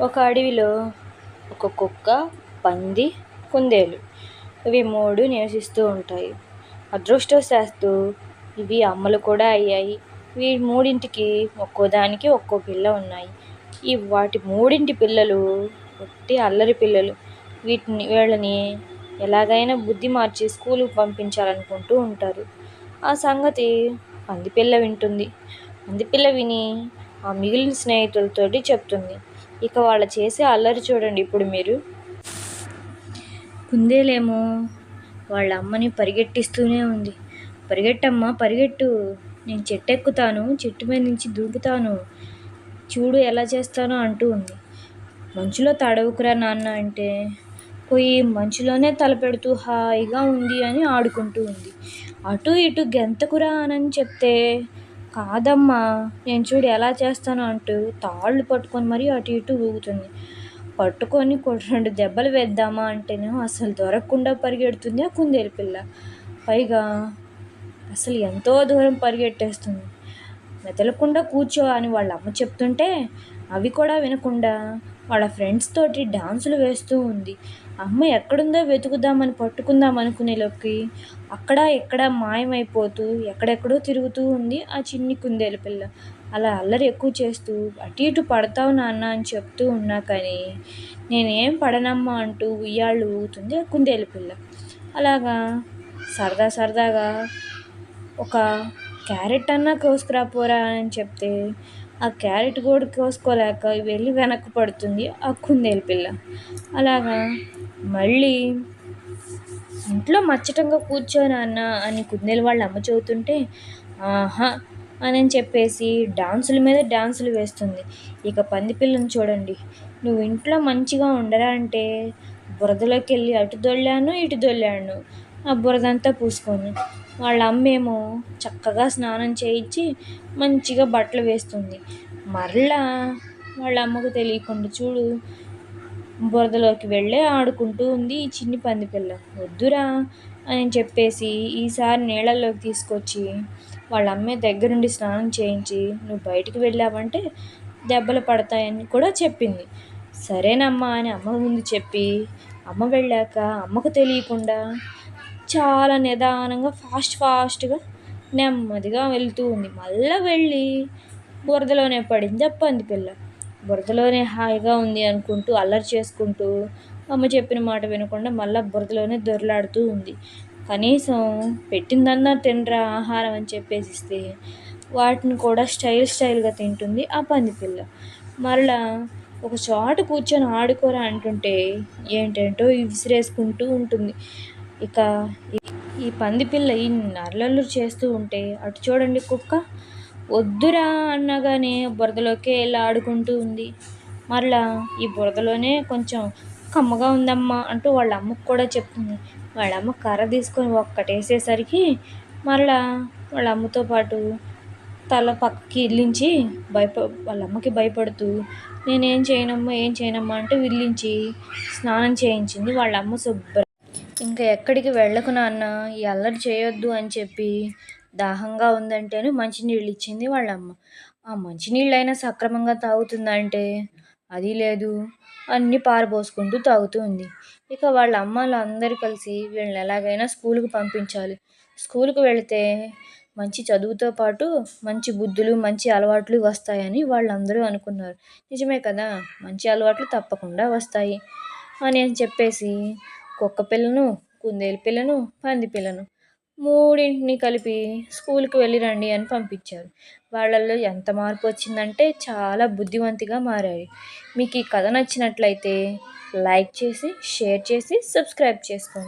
ఒక అడవిలో ఒక కుక్క పంది కుందేలు ఇవి మూడు నివసిస్తూ ఉంటాయి. అదృష్టవశాత్తు ఇవి అమ్మలు కూడా అయ్యాయి. వీ మూడింటికి ఒక్కో దానికి ఒక్కో పిల్ల ఉన్నాయి. ఈ వాటి మూడింటి పిల్లలు ఒట్టి అల్లరి పిల్లలు. వీటిని వీళ్ళని ఎలాగైనా బుద్ధి మార్చి స్కూలుకి పంపించాలనుకుంటూ ఉంటారు. ఆ సంగతి పంది పిల్ల వింటుంది. పంది పిల్ల విని ఆ మిగిలిన స్నేహితులతోటి చెప్తుంది. ఇక వాళ్ళు చేసే అల్లరి చూడండి ఇప్పుడు మీరు. కుందేలేమో వాళ్ళ అమ్మని పరిగెట్టిస్తూనే ఉంది. పరిగెట్టమ్మా పరిగెట్టు. నేను చెట్టు ఎక్కుతాను చెట్టు మీద నుంచి దూకుతాను. చూడు ఎలా చేస్తానో అంటూ ఉంది. మంచులో తడవుకురా నాన్న అంటే పోయి మంచులోనే తలపెడుతూ హాయిగా ఉంది అని ఆడుకుంటూ ఉంది. అటు ఇటు గెంతకురా అని చెప్తే కాదమ్మా నేను చూడు ఎలా చేస్తాను అంటూ తాళ్ళు పట్టుకొని మరీ అటు ఇటు ఊగుతుంది. పట్టుకొని రెండు దెబ్బలు వేద్దామా అంటేనేమో అసలు దొరకకుండా పరిగెడుతుంది ఆ కుందేలు పిల్ల. పైగా అసలు ఎంతో దూరం పరిగెట్టేస్తుంది. మెదలకుండా కూర్చో అని వాళ్ళ అమ్మ చెప్తుంటే అవి కూడా వినకుండా వాళ్ళ ఫ్రెండ్స్ తోటి డాన్సులు వేస్తూ ఉంది. అమ్మ ఎక్కడుందో వెతుకుదామని పట్టుకుందాం అనుకునేలోకి అక్కడ ఎక్కడ మాయమైపోతూ ఎక్కడెక్కడో తిరుగుతూ ఉంది ఆ చిన్ని కుందేలు పిల్ల. అలా అల్లరి ఎక్కువ చేస్తూ అటు ఇటు పడతావు నాన్న అని చెప్తూ ఉన్నా కానీ నేనేం పడనమ్మా అంటూ ఉయ్యాళ్ళు ఊగుతుంది ఆ కుందేలు పిల్ల. అలాగా సరదా సరదాగా ఒక క్యారెట్ అన్నా కోసుకురాపోరా అని చెప్తే క్యారెట్ కూడా కోసుకోలేక వెళ్ళి వెనక్కి పడుతుంది ఆ కుందేలు పిల్ల. అలాగా మళ్ళీ ఇంట్లో మచ్చటంగా కూర్చోను అన్న అని కుందేలు వాళ్ళ అమ్మ చెబుతుంటే ఆహా అని చెప్పేసి డాన్సుల మీద డాన్సులు వేస్తుంది. ఇక పంది పిల్లని చూడండి. నువ్వు ఇంట్లో మంచిగా ఉండరా అంటే బురదలోకి వెళ్ళి అటు దొల్లాను ఇటు దొల్లాను. ఆ బురదంతా పూసుకొని వాళ్ళ అమ్మేమో చక్కగా స్నానం చేయించి మంచిగా బట్టలు వేస్తుంది. మరలా వాళ్ళ అమ్మకు తెలియకుండా చూడు బురదలోకి వెళ్ళే ఆడుకుంటూ ఉంది ఈ చిన్ని పంది పిల్ల. వద్దురా అని చెప్పేసి ఈసారి నీళ్ళల్లోకి తీసుకొచ్చి వాళ్ళ అమ్మే దగ్గరుండి స్నానం చేయించి నువ్వు బయటికి వెళ్ళావంటే దెబ్బలు పడతాయని కూడా చెప్పింది. సరేనమ్మా అని అమ్మ ముందు చెప్పి అమ్మ వెళ్ళాక అమ్మకు తెలియకుండా చాలా నిదానంగా ఫాస్ట్ ఫాస్ట్గా నెమ్మదిగా వెళ్తూ ఉంది. మళ్ళీ వెళ్ళి బురదలోనే పడింది ఆ పంది పిల్ల. బురదలోనే హాయిగా ఉంది అనుకుంటూ అల్లరి చేసుకుంటూ అమ్మ చెప్పిన మాట వినకుండా మళ్ళీ బురదలోనే దొరలాడుతూ ఉంది. కనీసం పెట్టిందన్నా తినరా ఆహారం అని చెప్పేసి ఇస్తే వాటిని కూడా స్టైల్ స్టైల్గా తింటుంది ఆ పంది పిల్ల. మరలా ఒక చోట కూర్చొని ఆడుకోరా అంటుంటే ఏంటంటో విసిరేసుకుంటూ ఉంటుంది. ఇక ఈ పంది పిల్ల ఈ నర్లలు చేస్తూ ఉంటే అటు చూడండి కుక్క. వద్దురా అన్నగానే బురదలోకే వెళ్ళి ఆడుకుంటూ ఉంది. మరలా ఈ బురదలోనే కొంచెం కమ్మగా ఉందమ్మా అంటూ వాళ్ళ అమ్మకు కూడా చెప్తుంది. వాళ్ళ అమ్మ కర్ర తీసుకొని ఒక్కటేసేసరికి మరలా వాళ్ళ అమ్మతో పాటు తల పక్కకి ఇల్లించి భయప వాళ్ళ అమ్మకి భయపడుతూ నేనేం చేయనమ్మా ఏం చేయనమ్మా అంటే విల్లించి స్నానం చేయించింది వాళ్ళ అమ్మ శుభ్ర ఇంకా ఎక్కడికి వెళ్ళకు నాన్న ఈ అల్లరి చేయొద్దు అని చెప్పి దాహంగా ఉందంటేనే మంచినీళ్ళు ఇచ్చింది వాళ్ళ అమ్మ ఆ మంచినీళ్ళైనా సక్రమంగా తాగుతుందంటే అది లేదు. అన్నీ పారబోసుకుంటూ తాగుతూ ఉంది. ఇక వాళ్ళ అమ్మలు అందరూ కలిసి వీళ్ళని ఎలాగైనా స్కూల్కి పంపించాలి. స్కూల్కి వెళితే మంచి చదువుతో పాటు మంచి బుద్ధులు మంచి అలవాట్లు వస్తాయని వాళ్ళందరూ అనుకున్నారు. నిజమే కదా మంచి అలవాట్లు తప్పకుండా వస్తాయి అని అని చెప్పేసి కుక్క పిల్లను కుందేలు పిల్లను పంది పిల్లను మూడింటిని కలిపి స్కూల్కి వెళ్ళి రండి అని పంపించారు. వాళ్ళల్లో ఎంత మార్పు వచ్చిందంటే చాలా బుద్ధివంతిగా మారాయి మీకు ఈ కథ నచ్చినట్లయితే లైక్ చేసి షేర్ చేసి సబ్స్క్రైబ్ చేసుకోండి.